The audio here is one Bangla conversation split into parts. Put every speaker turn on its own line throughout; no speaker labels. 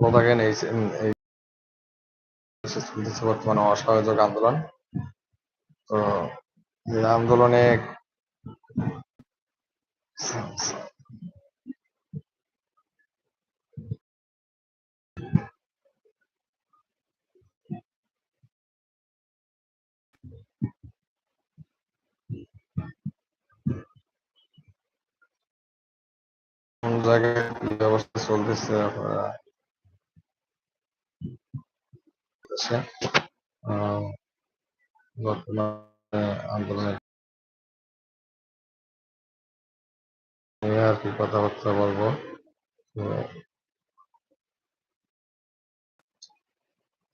ভালো থাকেন এই চলতেছে বর্তমানে অসহযোগ আন্দোলন। তো আন্দোলনে জায়গায় কি অবস্থা চলতেছে আহ, বর্তমানে আন্দোলনের আর কি কথাবার্তা বলব।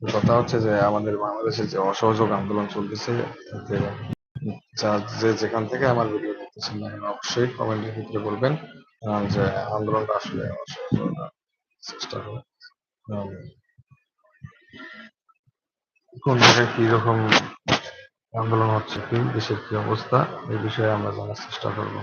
কথা হচ্ছে যে আমাদের বাংলাদেশে যে অসহযোগ আন্দোলন চলতেছে যে যেখান থেকে আমার ভিডিও দেখতেছেন না অবশ্যই কমেন্টের ভিতরে বলবেন। যে আন্দোলনটা আসলে অসহযোগ চেষ্টা করে। কোন জায়গায় কি রকম আন্দোলন হচ্ছে, কি দেশের কি অবস্থা, এই বিষয়ে আমরা জানার চেষ্টা করব।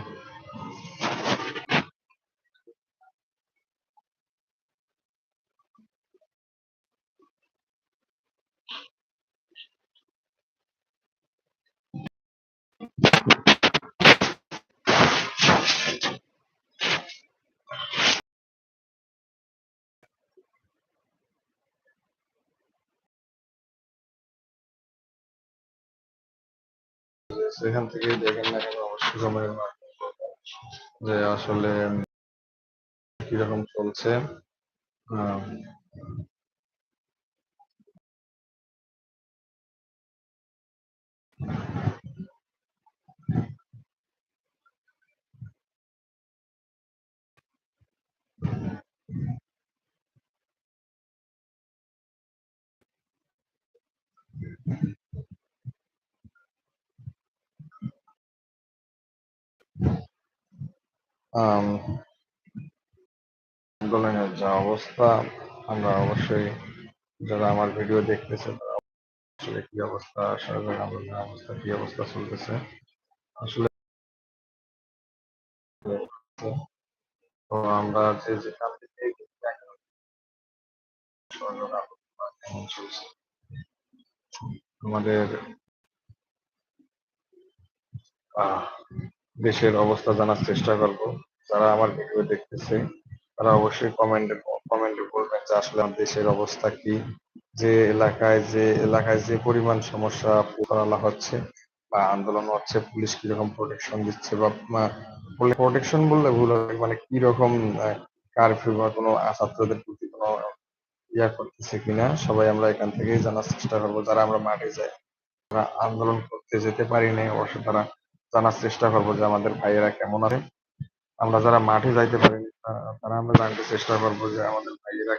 সেখান থেকে দেখেন না কেন অবশ্যই মাধ্যমে যে আসলে কীরকম চলছে। আন্দোলনের যা অবস্থা আমরা অবশ্যই যারা আমার ভিডিও দেখতেছে তারা আসলে কি অবস্থা সরকার আন্দোলনের অবস্থা কি অবস্থা চলতেছে আসলে তো আমরা যে যেখান থেকে আমাদের আহ, দেশের অবস্থা জানার চেষ্টা করব। যারা আমার ভিডিও দেখতেছে, তারা অবশ্যই কমেন্টে কমেন্টে বলবেন যে আসলে আমার দেশের অবস্থা কি? যে এলাকায় যে এলাকায় যে পরিমাণ সমস্যা করা হচ্ছে বা আন্দোলন হচ্ছে, পুলিশ কীরকম প্রোটেকশন দিচ্ছে বা প্রোটেকশন বললে ভুল হবে। মানে কীরকম কারফিউ বা কোনো ছাত্রদের প্রতি কোনো ইয়া করতেছে কিনা, সবাই আমরা এখান থেকেই জানার চেষ্টা করব। যারা আমরা মাঠে যাই তারা আন্দোলন করতে যেতে পারি নাই, অবশ্য তারা জানার চেষ্টা করব যে আমাদের ভাইয়েরা কেমন আছে। আমরা যারা মাঠে যাইতে পারিনি তারা আমরা জানতে চেষ্টা করব যে আমাদের ভাইয়েরা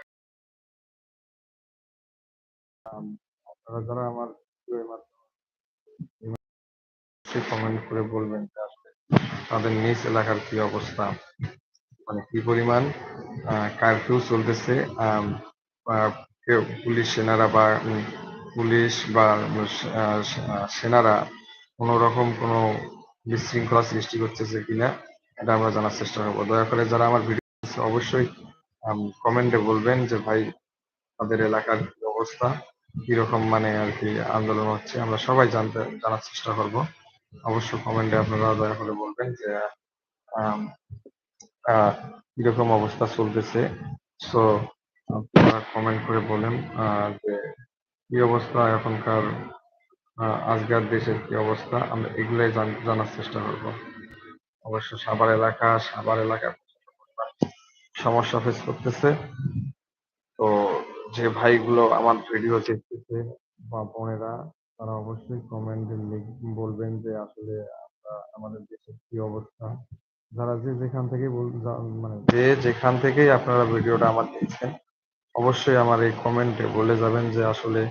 আপনারা যারা আমার কমেন্ট করে বলবেন যে আসলে তাদের নিজ এলাকার কি অবস্থা মানে কি পরিমাণ কারফিউ চলতেছে কেউ পুলিশ সেনারা বা পুলিশ বা সেনারা কোন রকম কোনো বিশৃঙ্খলা সৃষ্টি করতেছে কিনা, এটা আমরা জানার চেষ্টা করব। দয়া করে যারা আমার ভিডিও অবশ্যই কমেন্টে বলবেন যে, ভাই, তাদের এলাকার অবস্থা? কীরকম মানে আর কি আন্দোলন হচ্ছে? আমরা সবাই জানতে, জানার চেষ্টা করব। অবশ্য কমেন্টে আপনারা দয়া করে বলবেন যে কীরকম অবস্থা চলতেছে। সো আপনারা কমেন্ট করে বলেন যে, কি অবস্থা এখনকার আজকের দেশের কি অবস্থা? আমরা এগুলাই জান- জানার চেষ্টা করব। অবশ্য সাভার এলাকা সাভার এলাকা সমস্যা ফেস করতেছে। তো যে ভাইগুলো আমার ভিডিও দেখতেছে, বা বোনেরা, তারা অবশ্যই কমেন্টে বলবেন যে আসলে আমরা আমাদের দেশের কি অবস্থা। যারা যে যেখান থেকে মানে যে যেখান থেকেই আপনারা ভিডিওটা আমার দেখছেন, অবশ্যই আমার এই কমেন্টে বলে যাবেন যে আসলে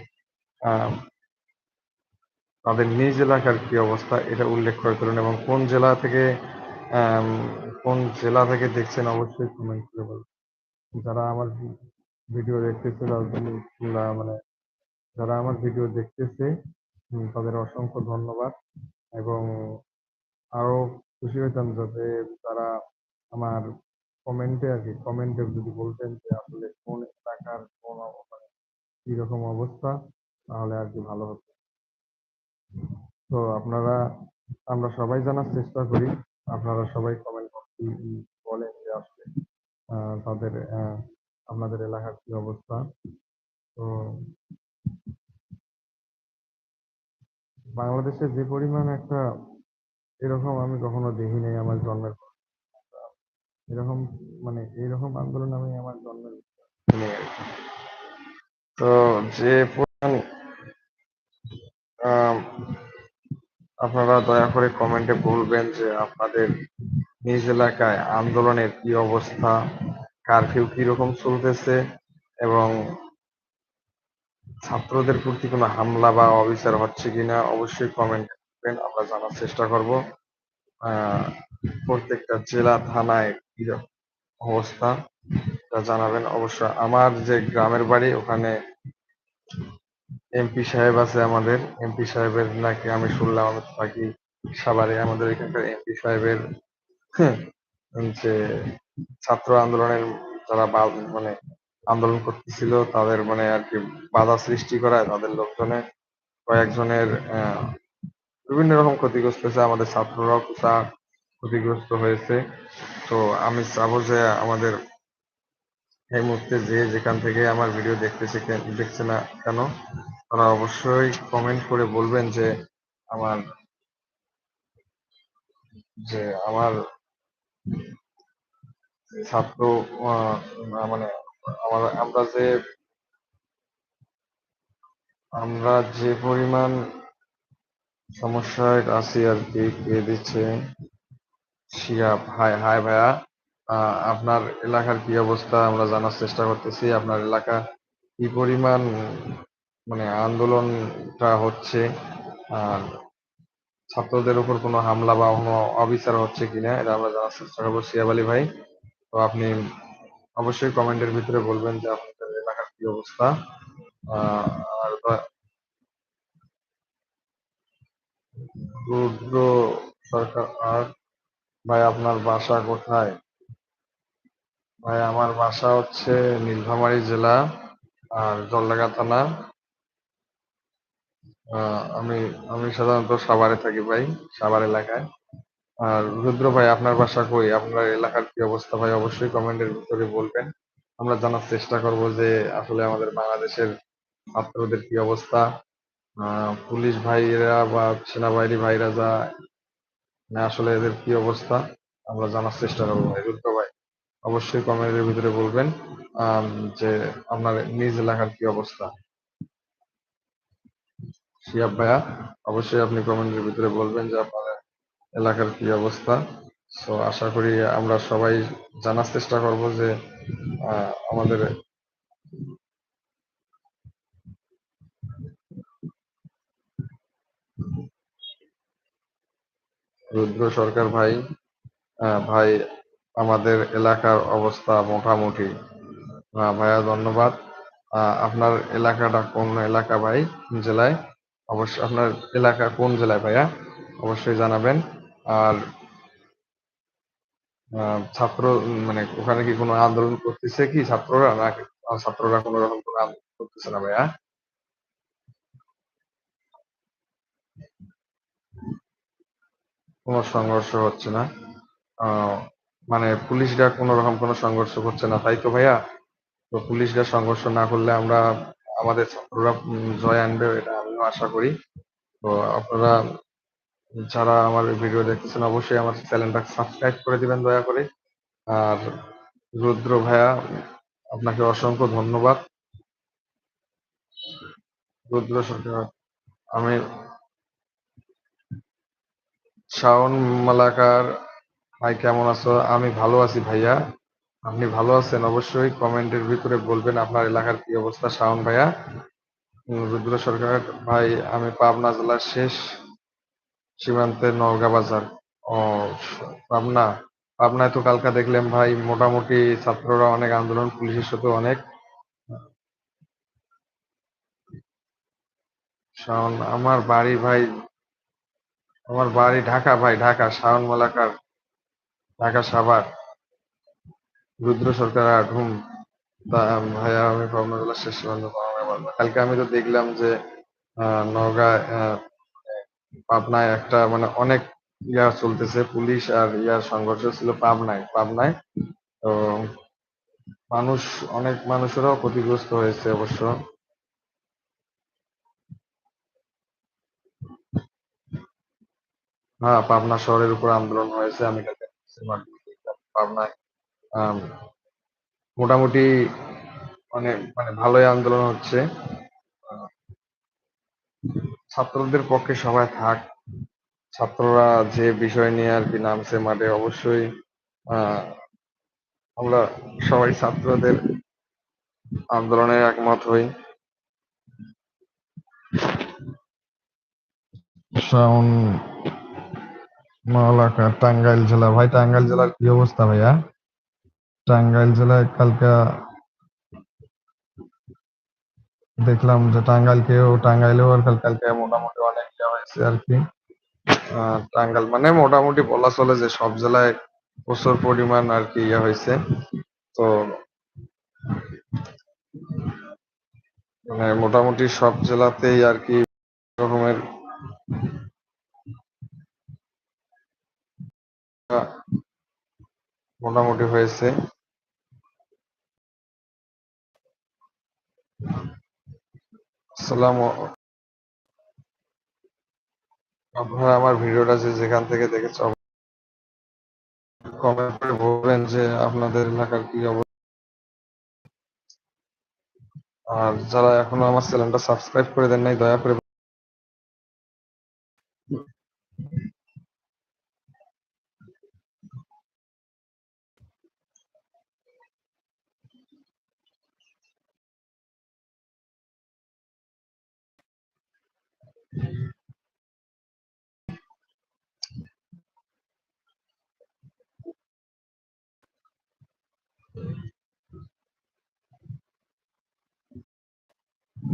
তাদের নিজ এলাকার কি অবস্থা, এটা উল্লেখ করে তুলুন এবং কোন জেলা থেকে কোন জেলা থেকে দেখছেন অবশ্যই কমেন্ট করে বলবেন যারা আমার ভিডিও দেখতেছে মানে যারা আমার ভিডিও দেখতেছে তাদের অসংখ্য ধন্যবাদ এবং আরও খুশি হইতাম যাতে তারা আমার কমেন্টে আর কি কমেন্টে যদি বলতেন যে আসলে কোন এলাকার কোন মানে কীরকম অবস্থা, তাহলে আর কি ভালো হতো। তো আপনারা, আমরা সবাই জানার চেষ্টা করি আপনারা সবাই কমেন্ট বলেন যে আসলে তাদের আপনাদের এলাকার কি অবস্থা তো বাংলাদেশে যে পরিমাণ একটা, এরকম আমি কখনো দেখি নাই আমার জন্মের পর। এরকম মানে এরকম আন্দোলন আমি আমার জন্মের। তো যে পরিমাণ আহ, আপনারা দয়া করে কমেন্টে বলবেন যে আপনাদের নিজ এলাকায় আন্দোলনের কি অবস্থা কারফিউ কীরকম চলতেছে এবং ছাত্রদের প্রতি কোনো হামলা বা অবিচার হচ্ছে কিনা অবশ্যই কমেন্ট করবেন আমরা জানার চেষ্টা করব। প্রত্যেকটা জেলা, থানায় কি অবস্থা জানাবেন। অবশ্য আমার যে গ্রামের বাড়ি, ওখানে এমপি সাহেব আছে আমাদের, এমপি সাহেবের নাকি আমি শুনলাম আমি থাকি সাভারে আমাদের এখানকার এমপি সাহেবের যে ছাত্র আন্দোলনের যারা মানে আন্দোলন করতেছিল, তাদের মানে আর কি বাধা সৃষ্টি করায় তাদের লোকজনে। কয়েকজনের বিভিন্ন রকম ক্ষতিগ্রস্ত হয়েছে, আমাদের ছাত্ররাও ক্ষতিগ্রস্ত হয়েছে। তো আমি চাবো যে আমাদের এই মুহূর্তে যে যেখান থেকে আমার ভিডিও দেখতেছে দেখছে না কেন, তারা অবশ্যই কমেন্ট করে বলবেন যে আমার যে আমার ছাত্র মানে আমার, আমরা যে আমরা যে পরিমাণ সমস্যায় আছি আর কি দিচ্ছে? শিয়াব হাই হাই ভাইয়া। আপনার এলাকার কি অবস্থা আমরা জানার চেষ্টা করতেছি। আপনার এলাকা কি পরিমাণ মানে আন্দোলনটা হচ্ছে? আর ছাত্রদের উপর কোনো হামলা বা কোনো অবিচার হচ্ছে কিনা, এটা আমরা জানার চেষ্টা করব। শিয়াব আলী ভাই, তো আপনি অবশ্যই কমেন্টের ভিতরে বলবেন যে আপনাদের এলাকার কি অবস্থা। আর রুদ্র সরকার, আর ভাই, আপনার বাসা কোথায়? ভাই, আমার বাসা হচ্ছে নীলফামারী জেলা, আর জলডাকা থানা। আমি আমি সাধারণত সাভারে থাকি ভাই, সাভার এলাকায়। আর রুদ্র ভাই, আপনার বাসা কই? আপনার এলাকার কি অবস্থা ভাই? অবশ্যই কমেন্টের ভিতরে বলবেন। আমরা জানার চেষ্টা করব যে আসলে আমাদের বাংলাদেশের ছাত্রদের কি অবস্থা। পুলিশ ভাইরা বা সেনাবাহিনী ভাইরা যা আসলে এদের কি অবস্থা, আমরা জানার চেষ্টা করব ভাই। রুদ্র অবশ্যই কমেন্টের ভিতরে বলবেন যে আপনার নিজ এলাকার কি অবস্থা। শিয়াব ভাইয়া, অবশ্যই আপনি কমেন্টের ভিতরে বলবেন যে আপনার এলাকার কি অবস্থা। সো আশা করি আমরা সবাই জানার চেষ্টা করব যে আমাদের রুদ্র সরকার ভাই ভাই আমাদের এলাকার অবস্থা মোটামুটি। ভাইয়া ধন্যবাদ। আপনার এলাকাটা কোন এলাকা ভাই? জেলায়? অবশ্যই আপনার এলাকা কোন জেলায় ভাইয়া? অবশ্যই জানাবেন। আর ছাত্র মানে ওখানে কি কোনো আন্দোলন করতেছে কি ছাত্ররা? না ছাত্ররা কোনো রকম কোনো আন্দোলন করতেছে না ভাইয়া? কোনো সংঘর্ষ হচ্ছে না। মানে পুলিশরা কোনো রকম কোনো সংঘর্ষ করছে না। তাই তো ভাইয়া? তো পুলিশরা সংঘর্ষ না করলে আমরা আমাদের ছাত্ররা জয় আনবে এটা আমিও আশা করি। তো আপনারা যারা আমার ভিডিও দেখতেছেন অবশ্যই আমার চ্যানেলটা সাবস্ক্রাইব করে দিবেন দয়া করে। আর রুদ্র ভাইয়া, আপনাকে অসংখ্য ধন্যবাদ। রুদ্র সরকার, আমি শাওন মালাকার ভাই, কেমন আছো? আমি ভালো আছি ভাইয়া। আপনি ভালো আছেন? অবশ্যই কমেন্টের ভিতরে বলবেন আপনার এলাকার কি অবস্থা, শাওন ভাইয়া? রুদ্র সরকার, ভাই, আমি পাবনা জেলার শেষ সীমান্তে নওগাঁ বাজার। ও, পাবনা? পাবনায় তো কালকা দেখলাম ভাই, মোটামুটি ছাত্ররা অনেক আন্দোলন, পুলিশের সাথে অনেক। শাওন, আমার বাড়ি ভাই, আমার বাড়ি ঢাকা ভাই, ঢাকা, শাওন মালাকার। ঢাকা সাভার। রুদ্র সরকার তা ভাইয়া, আমি পাবনা শেষ পর্যন্ত কালকে আমি তো দেখলাম যে নওগাঁ পাবনায় একটা মানে অনেক ইয়া চলতেছে, পুলিশ আর ইয়ার সংঘর্ষ ছিল পাবনায় পাবনায়। তো, মানুষ, অনেক মানুষেরাও ক্ষতিগ্রস্ত হয়েছে অবশ্য। হ্যাঁ পাবনা শহরের উপর আন্দোলন হয়েছে, আমি দেখলাম পাবনায় মোটামুটি অনেক মানে ভালোই আন্দোলন হচ্ছে। আহ, ছাত্রদের পক্ষে সবাই থাক। ছাত্ররা যে বিষয় নিয়ে আর কি নামছে মাঠে অবশ্যই আহ, আমরা সবাই ছাত্রদের আন্দোলনে একমত হই। শাওন মালাকা টাঙ্গাইল জেলা। ভাই, টাঙ্গাইল জেলার কি অবস্থা ভাইয়া? টাঙ্গাইল জেলায় কালকে দেখলাম যে টাঙ্গাইলকেও, টাঙ্গাইলেও আর কাল, কালকে মোটামুটি অনেক ইয়ে হয়েছে আর কি। টাঙ্গাইল মানে মোটামুটি বলা চলে যে সব জেলায় প্রচুর পরিমাণ আর কি ইয়ে হয়েছে। তো মানে মোটামুটি সব জেলাতেই আর কি রকমের আহ, মোটামুটি হয়েছে। আসসালাম আপনারা আমার ভিডিওটা যে যেখান থেকে দেখেছ কমেন্ট করে বলবেন যে আপনাদের এলাকার কি অবস্থা। আর যারা এখনও আমার চ্যানেলটা সাবস্ক্রাইব করে দেন নাই দয়া করে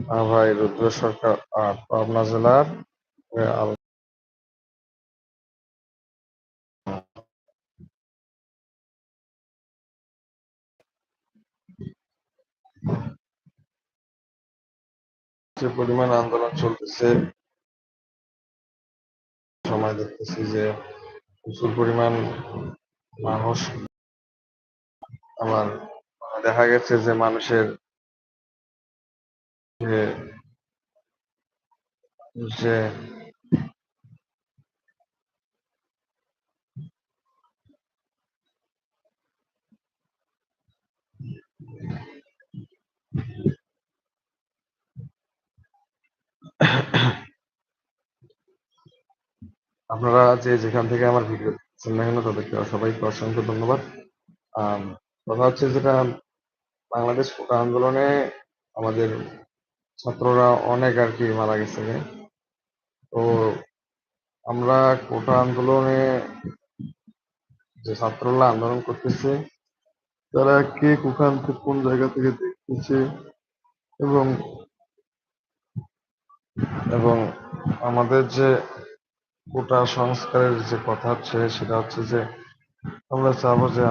ভাই রুদ্র সরকার আর পাবনা জেলার যে পরিমাণ আন্দোলন চলতেছে, সময় দেখতেছি যে প্রচুর পরিমাণ মানুষ, আমার, দেখা গেছে যে মানুষের যে আপনারা যে যেখান থেকে আমার ভিডিও দেখছেন না কেন, তাদেরকে সবাইকে অসংখ্য ধন্যবাদ। কথা হচ্ছে যেটা বাংলাদেশ আন্দোলনে আমাদের ছাত্ররা অনেক আর কি মারা গেছে তো আমরা কোটা আন্দোলনে যে ছাত্ররা আন্দোলন করতেছে, তারা কে কোখান থেকে কোন জায়গা থেকে দেখতেছে এবং এবং আমাদের যে কোটা সংস্কারের যে কথা হচ্ছে সেটা হচ্ছে যে আমরা চাবো যে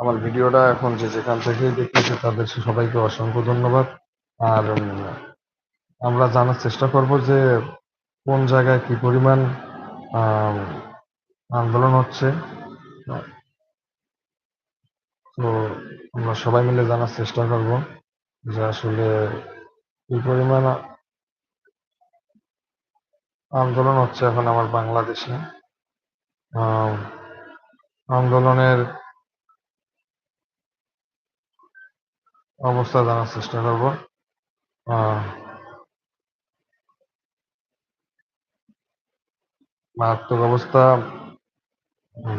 আমার ভিডিওটা এখন যে যেখান থেকেই দেখতেছে তাদের সবাইকে অসংখ্য ধন্যবাদ। আর আমরা জানার চেষ্টা করব যে কোন জায়গায় কি পরিমাণ আন্দোলন হচ্ছে। তো আমরা সবাই মিলে জানার চেষ্টা করব যে আসলে কি পরিমাণ আন্দোলন হচ্ছে এখন আমার বাংলাদেশে। আন্দোলনের অবস্থা জানার চেষ্টা করব। মারাত্মক অবস্থা।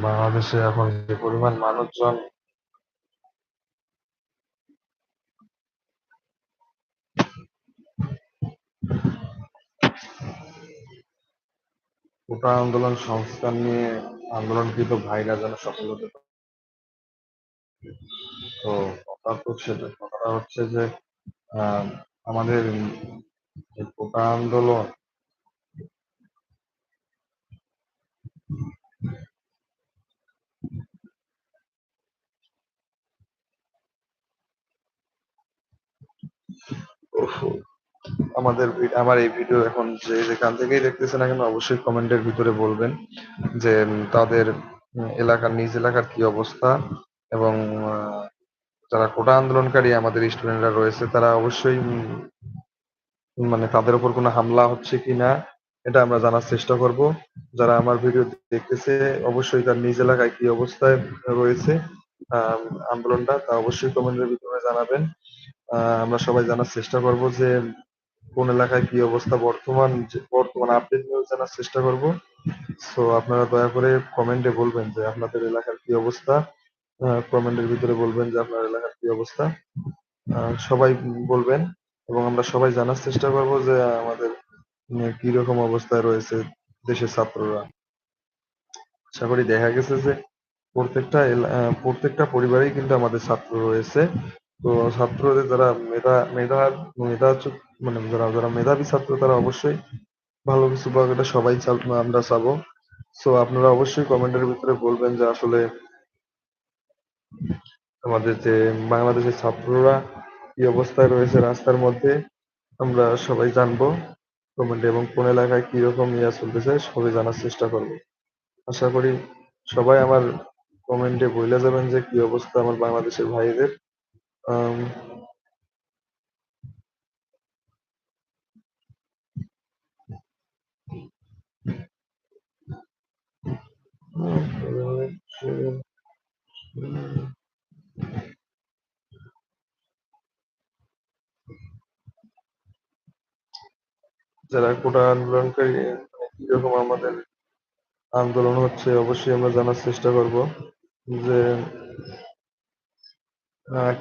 বাংলাদেশে এখন যে পরিমাণ মানুষজন কোটা আন্দোলন সংস্কার নিয়ে আন্দোলনকৃত ভাইরা যেন সফল হতে পারে। তো কথা তো সেটা হচ্ছে যে আমাদের কোটা আন্দোলন আমাদের আমার এই ভিডিও এখন যে যেখান থেকেই দেখতেছে না কেন, অবশ্যই কমেন্টের ভিতরে বলবেন যে তাদের এলাকার, নিজ এলাকার কি অবস্থা এবং যারা কোটা আন্দোলনকারী আমাদের স্টুডেন্টরা রয়েছে, তারা অবশ্যই মানে তাদের উপর কোনো হামলা হচ্ছে কিনা, এটা আমরা জানার চেষ্টা করব। যারা আমার ভিডিও দেখতেছে, অবশ্যই তার নিজ এলাকায় কি অবস্থায় রয়েছে আন্দোলনটা, তা অবশ্যই কমেন্টের ভিতরে জানাবেন। আমরা সবাই জানার চেষ্টা করব যে কোন এলাকায় কি অবস্থা, বর্তমান বর্তমান আপডেট নিউজ জানার চেষ্টা করব। সো আপনারা দয়া করে কমেন্টে বলবেন যে আপনাদের এলাকার কি অবস্থা। কমেন্টের ভিতরে বলবেন যে আপনার এলাকার কি অবস্থা। সবাই বলবেন এবং আমরা সবাই জানার চেষ্টা করব যে আমাদের কি রকম অবস্থায় রয়েছে দেশের ছাত্ররা। আশা করি দেখা গেছে যে প্রত্যেকটা প্রত্যেকটা পরিবারেই কিন্তু আমাদের ছাত্র রয়েছে। তো ছাত্রদের যারা মেধা মেধা মেধা মানে যারা যারা মেধাবী ছাত্র তারা অবশ্যই ভালো কিছু পাবে এটা সবাই আমরা চাবো। সো আপনারা অবশ্যই কমেন্টের ভিতরে বলবেন যে আসলে আমাদের যে বাংলাদেশের ছাত্ররা কি অবস্থায় রয়েছে রাস্তার মধ্যে আমরা সবাই জানব কমেন্টে এবং কোন এলাকায় কি রকম ইয়া চলতেছে সবাই জানার চেষ্টা করব। আশা করি সবাই আমার কমেন্টে বলে যাবেন যে কি অবস্থা আমার বাংলাদেশের ভাইদের। আম, যারা কোটা আন্দোলনকারী মানে কীরকম আমাদের আন্দোলন হচ্ছে, অবশ্যই আমরা জানার চেষ্টা করব যে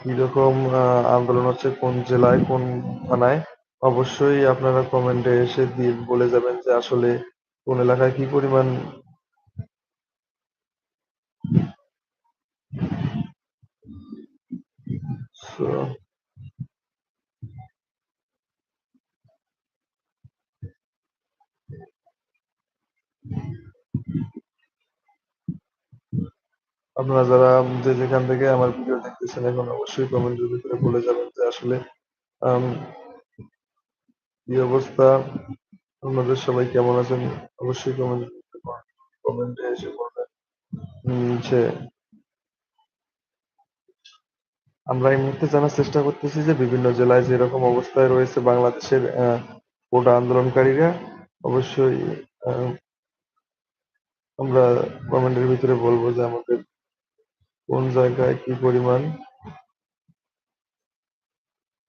কীরকম আন্দোলন হচ্ছে, কোন জেলায়, কোন থানায়। অবশ্যই আপনারা কমেন্টে এসে দিয়ে বলে যাবেন যে আসলে কোন এলাকায় কি পরিমাণ So, আপনারা যারা যে যেখান থেকে আমার ভিডিও দেখতেছেন এখন অবশ্যই কমেন্টের করে বলে যাবেন যে আসলে কি অবস্থা? আপনাদের সবাই কেমন আছেন? অবশ্যই কমেন্ট কমেন্টে এসে বলবেন। যে আমরা এই মুহূর্তে জানার চেষ্টা করতেছি যে বিভিন্ন জেলায় যেরকম অবস্থায় রয়েছে বাংলাদেশের কোটা আন্দোলনকারীরা, অবশ্যই আমরা কমেন্টের ভিতরে বলব যে আমাদের কোন জায়গায় কি পরিমাণ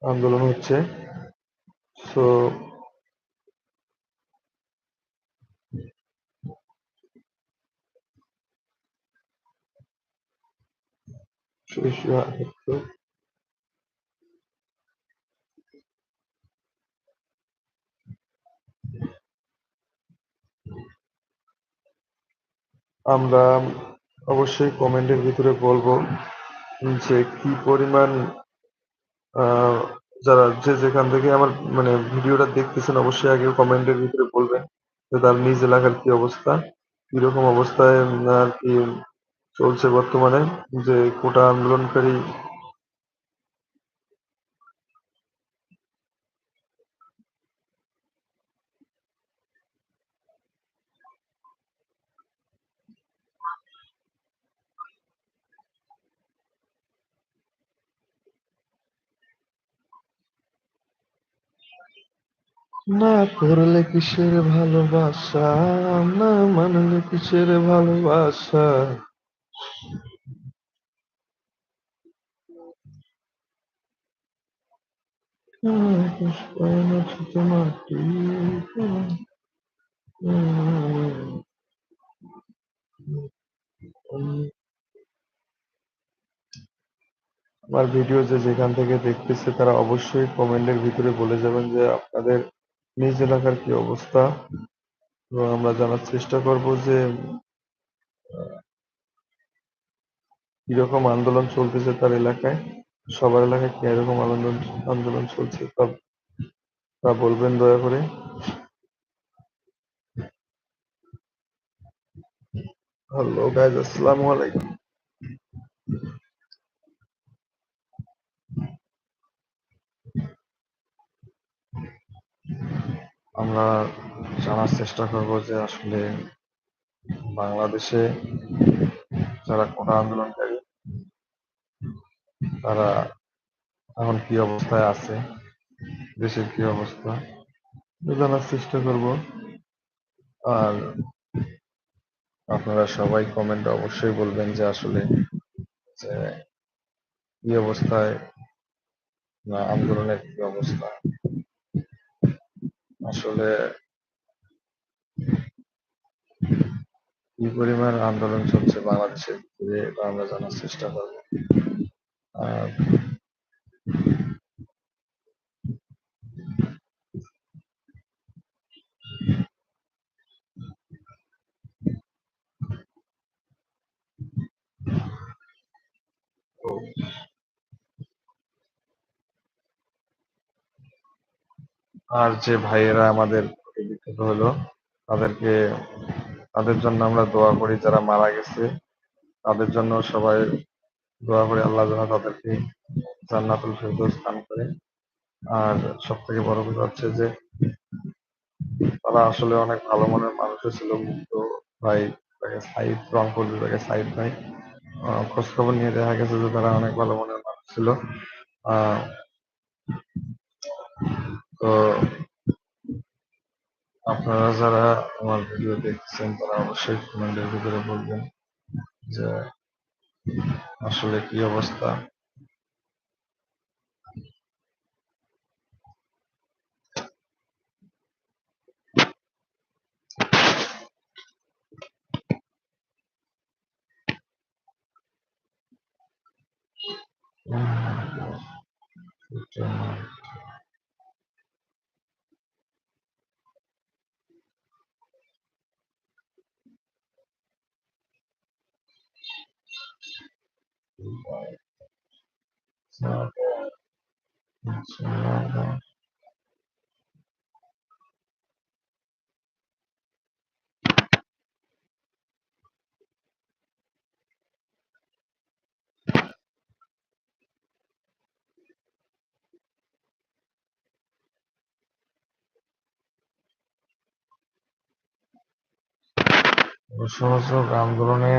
আন্দোলন হচ্ছে। সো আমরা অবশ্যই কমেন্টের ভিতরে বলব যে কি পরিমাণ যারা যে যেখান থেকে আমার মানে ভিডিওটা দেখতেছেন অবশ্যই আগে কমেন্টের ভিতরে বলবেন যে তার নিজ এলাকার কি অবস্থা, কীরকম অবস্থায় আর কি চলছে বর্তমানে যে কোটা আন্দোলনকারী না করলে কিসের ভালোবাসা? না মানলে কিসের ভালোবাসা? আমার ভিডিও যে যেখান থেকে দেখতেছে, তারা অবশ্যই কমেন্টের ভিতরে বলে যাবেন যে আপনাদের নিজ এলাকার কি অবস্থা। এবং আমরা জানার চেষ্টা করব যে কীরকম আন্দোলন চলতেছে তার এলাকায়? সবার এলাকায় কি এরকম আন্দোলন আন্দোলন চলছে তা তা বলবেন দয়া করে। হ্যালো গাইজ আসসালামু আলাইকুম। আমরা জানার চেষ্টা করব যে আসলে বাংলাদেশে যারা কোন আন্দোলন তারা এখন কি অবস্থায় আছে, দেশের কি অবস্থা জানার চেষ্টা করব। আর আপনারা সবাই কমেন্ট অবশ্যই বলবেন যে আসলে, যে কি অবস্থায় না আন্দোলনের কি অবস্থা। আসলে কি পরিমাণ আন্দোলন চলছে বাংলাদেশের ভিতরে আমরা জানার চেষ্টা করব। আর আর যে ভাইয়েরা আমাদের বিক্ষত হলো, তাদেরকে, তাদের জন্য আমরা দোয়া করি, যারা মারা গেছে, তাদের জন্য সবাই দোয়া করি আল্লাহ যেন তাদেরকে জান্নাতুল ফেরদৌস দান করে। আর সব থেকে বড় কথা হচ্ছে যে, তারা আসলে অনেক ভালো মনের মানুষও ছিল মুক্ত ভাই, তাকে সাইদ, রংপুর বিভাগে সাইদ ভাই খোঁজ খবর নিয়ে দেখা গেছে যে তারা অনেক ভালো মনের মানুষ ছিল। তো আপনারা যারা আমার ভিডিও দেখছেন, তারা অবশ্যই কমেন্টের ভিতরে বলবেন যে আসলে কি অবস্থা? অসহযোগ আন্দোলনে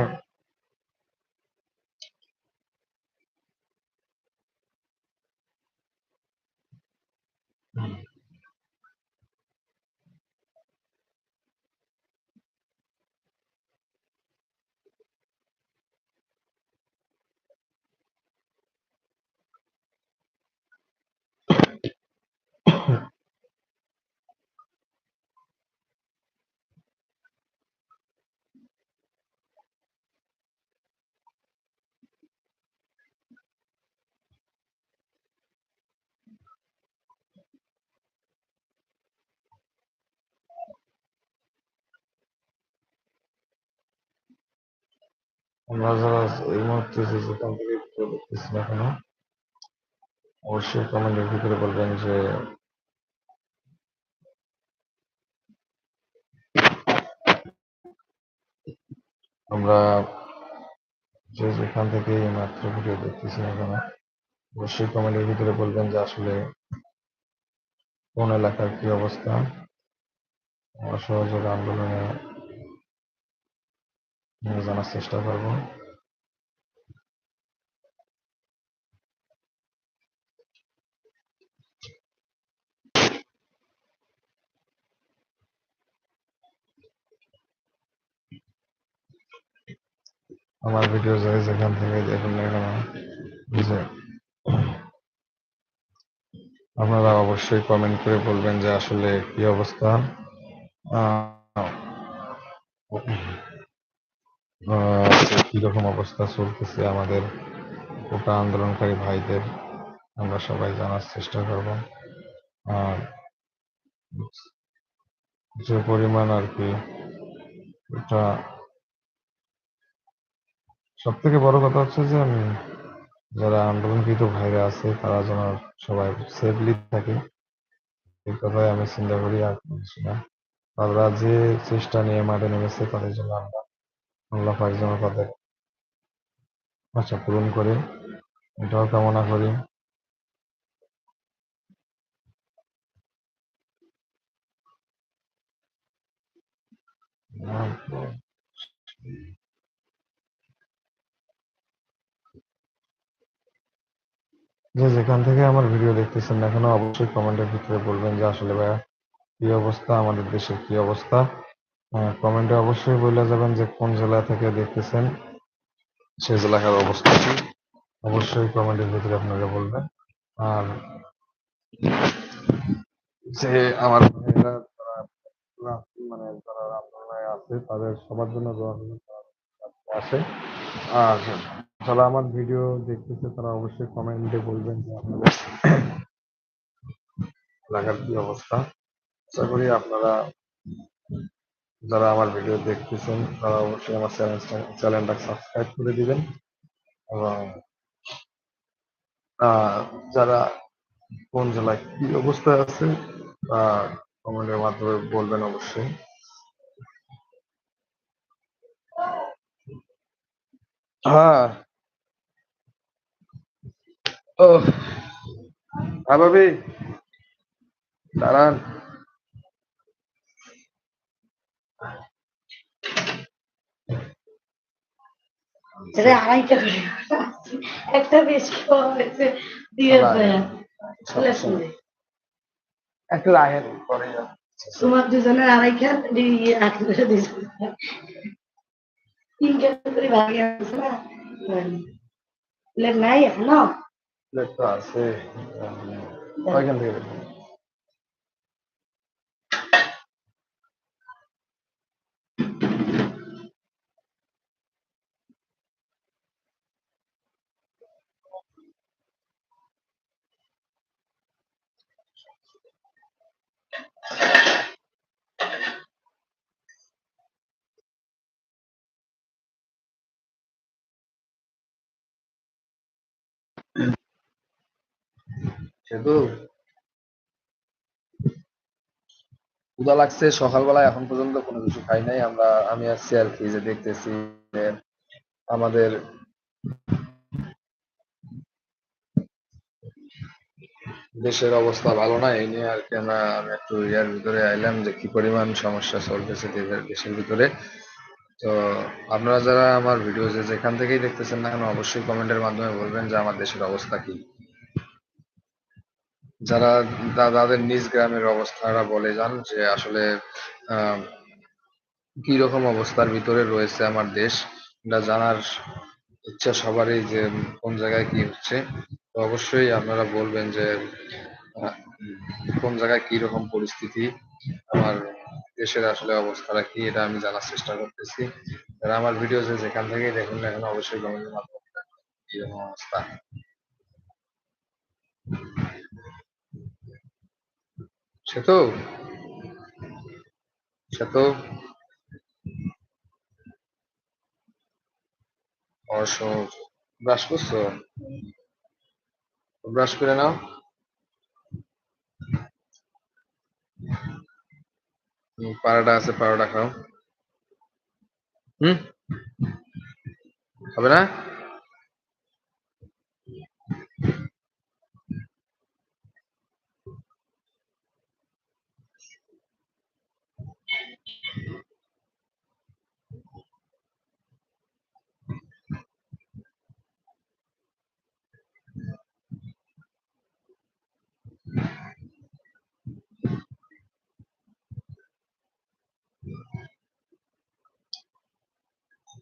আমরা যারা এই মুহূর্তে যে যেখান থেকে দেখতেছি না কেন অবশ্যই কমেন্টের ভিতরে বলবেন যে আমরা যে যেখান থেকে এই মাত্র ভিডিও দেখতেছি না কেন অবশ্যই কমেন্টের ভিতরে বলবেন যে আসলে কোন এলাকার কি অবস্থা। অসহযোগ আন্দোলনে আমরা জানার চেষ্টা করব। আমার ভিডিও যাই যেখান থেকে দেখুন না কেন আপনারা অবশ্যই কমেন্ট করে বলবেন যে আসলে কি অবস্থা। কীরকম অবস্থা চলতেছে আমাদের কোটা আন্দোলনকারী ভাইদের? আমরা সবাই জানার চেষ্টা করব। আর যে পরিমাণ আর কি এটা সব থেকে বড় কথা হচ্ছে যে আমি যারা আন্দোলনকৃত ভাইরা আছে, তারা যেন সবাই সেফলি থাকে। এই কথাই আমি চিন্তা করি, আর কিছু না। তারা যে চেষ্টা নিয়ে মাঠে নেমেছে, তাদের জন্য আমরা আল্লাহ পাক যেন তাদের আশা পূরণ করে। এটাও কামনা করি। যে যেখান থেকে আমার ভিডিও দেখতেছেন এখনও অবশ্যই কমেন্টের ভিতরে বলবেন যে, আসলে ভাইয়া, কি অবস্থা? আমাদের দেশের কি অবস্থা? কমেন্টে অবশ্যই বলে যাবেন যে কোন জেলা থেকে দেখতেছেন। সে জেলাকার অবস্থা কি? অবশ্যই কমেন্টের ভিতরে আপনারা বলবেন। আর যে আমার ভাইয়েরা যারা মানে যারা রান্নায় আছে তাদের সবার জন্য আসে আর যারা আমার ভিডিও দেখতেছে তারা অবশ্যই কমেন্টে বলবেন যে আপনাদের এলাকার কি অবস্থা। আশা করি আপনারা যারা আমার ভিডিও দেখতেছেন, তারা অবশ্যই আমার চ্যানেলটা সাবস্ক্রাইব করে দিবেন এবং যারা কোন জেলায় কি অবস্থায় আছে তা কমেন্টের মাধ্যমে বলবেন অবশ্যই। হ্যাঁ। ও হ্যাঁ ভাবি। দাঁড়ান।
এটা আড়াইটা করে একটা বেশি খাওয়া হয়েছে দিয়ে দেয় চলে শুনে
একটু রাখেন পরে যান।
তোমার দুজনের আড়াই খান ইয়ে আট করে দিয়েছে তিন খান করে ভাগে আছে না প্লেট নাই এখনও
প্লেট তো আছে উম, ওইখান থেকে সেতু? লাগছে সকালবেলা এখন পর্যন্ত কোনো কিছু খাই নাই। আমরা, আমি আসছি আর কি যে দেখতেছি আমাদের দেশের অবস্থা ভালো না, এই নিয়ে আর কি আমরা আমি একটু ইয়ার ভিতরে আইলাম যে কি পরিমাণ সমস্যা চলতেছে দেশের ভিতরে। তো আপনারা যারা আমার ভিডিও যেখান থেকেই দেখতেছেন না কেন, অবশ্যই কমেন্টের মাধ্যমে বলবেন যে আমার দেশের অবস্থা কি। যারা তাদের নিজ গ্রামের অবস্থাটা বলে যান যে আসলে কি রকম অবস্থার ভিতরে রয়েছে আমার দেশ, এটা জানার ইচ্ছা সবারই যে কোন জায়গায় কি হচ্ছে। তো অবশ্যই আপনারা বলবেন যে কোন জায়গায় কি রকম পরিস্থিতি, আমার দেশের আসলে অবস্থাটা কি, এটা আমি জানার চেষ্টা করতেছি। যারা আমার ভিডিও যেখান থেকেই দেখুন এখন অবশ্যই কমেন্টের কি রকম অবস্থা। সে তো সে তো অসহজ ব্রাশ করছ? ব্রাশ করে নাও। পাড়াটা আছে পাড়াটা খাও। হুম? হবে না?